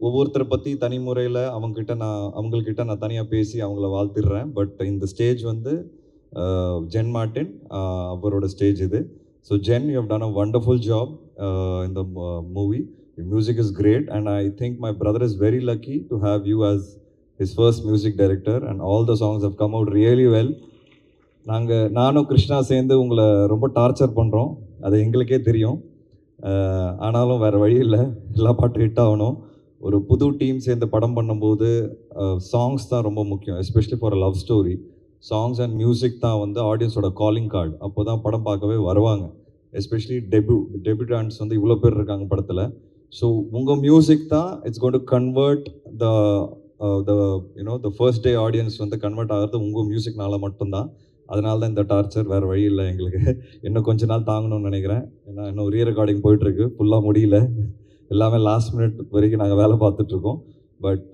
ஒவ்வொருத்தரை பற்றி தனி முறையில் அவங்கக்கிட்ட நான் அவங்கக்கிட்ட நான் தனியாக பேசி அவங்கள வாழ்த்திடுறேன். பட் இந்த ஸ்டேஜ் வந்து ஜென் மார்டின் அவரோட ஸ்டேஜ் இது. So Jen you have done a wonderful job இந்த movie music is great and I think my brother is very lucky to have you as is first music director and all the songs have come out really well நாங்கள் நானும் கிருஷ்ணா சேர்ந்து உங்களை ரொம்ப torture பண்ணுறோம் அது எங்களுக்கே தெரியும். ஆனாலும் வேறு வழி இல்லை. எல்லா பாட்டும் ஹிட் ஆகணும். ஒரு புது டீம் சேர்ந்து படம் பண்ணும்போது சாங்ஸ் தான் ரொம்ப முக்கியம் especially for love story songs and music தான் வந்து ஆடியன்ஸோட காலிங் கார்டு அப்போ தான் படம் பார்க்கவே வருவாங்க. எஸ்பெஷலி டெபியூ டெபியூட்டான்ஸ் வந்து இவ்வளோ பேர் இருக்காங்க படத்தில். ஸோ உங்கள் மியூசிக் தான் it's gone to convert the the you know the first day audience வந்து கன்வெர்ட் ஆகிறது உங்கள் மியூசிக்னால மட்டும்தான். அதனால தான் இந்த டார்ச்சர் வேறு வழி இல்லை எங்களுக்கு. இன்னும் கொஞ்ச நாள் தாங்கணும்னு நினைக்கிறேன். ஏன்னா இன்னும் ரீ ரெக்கார்டிங் போயிட்டுருக்கு ஃபுல்லாக முடியல. எல்லாமே லாஸ்ட் மினிட் வரைக்கும் நாங்கள் வேலை பார்த்துட்ருக்கோம். But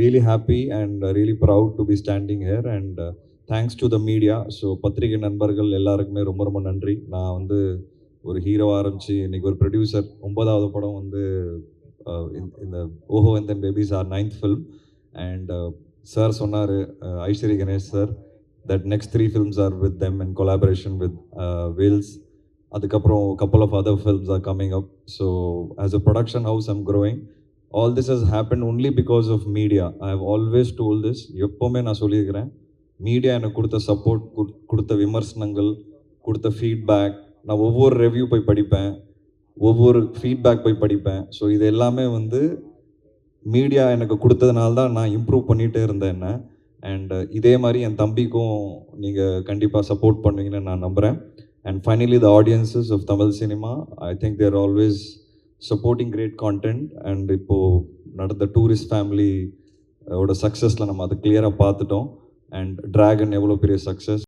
really happy and really proud to be standing here and thanks to the media so பத்திரிகை நண்பர்கள் எல்லாருக்குமே ரொம்ப ரொம்ப நன்றி. நான் வந்து ஒரு ஹீரோவாக ஆரம்பிச்சு இன்றைக்கி ஒரு ப்ரொடியூசர் ஒன்பதாவது படம் வந்து uh, இந்த- ஓஹோ and then babies are ninth film and sir சொன்னார் Ishari Ganesh sir that next three films are with them in collaboration with Vels அதுக்கப்புறம் கப்பல் of other films are coming up so as a production house I'm growing all this has happen only because of media I have always told this எப்போவுமே நான் சொல்லியிருக்கிறேன். Media எனக்கு கொடுத்த support கொடுத்த விமர்சனங்கள் கொடுத்த ஃபீட்பேக் நான் ஒவ்வொரு ரிவ்யூ போய் படிப்பேன். ஒவ்வொரு ஃபீட்பேக் போய் படிப்பேன். ஸோ இது எல்லாமே வந்து மீடியா எனக்கு கொடுத்ததுனால தான் நான் இம்ப்ரூவ் பண்ணிகிட்டே இருந்தேன் என்ன. அண்ட் இதே மாதிரி என் தம்பிக்கும் நீங்கள் கண்டிப்பாக சப்போர்ட் பண்ணுவீங்கன்னு நான் நம்புகிறேன் and finally the audiences of Tamil cinema I think they're always supporting great content and இப்போது நடந்த டூரிஸ்ட் ஃபேமிலி ஓட சக்ஸஸில் நம்ம அதை கிளியராக பார்த்துட்டோம் அண்ட் டிராகன் எவ்வளோ பெரிய சக்ஸஸ்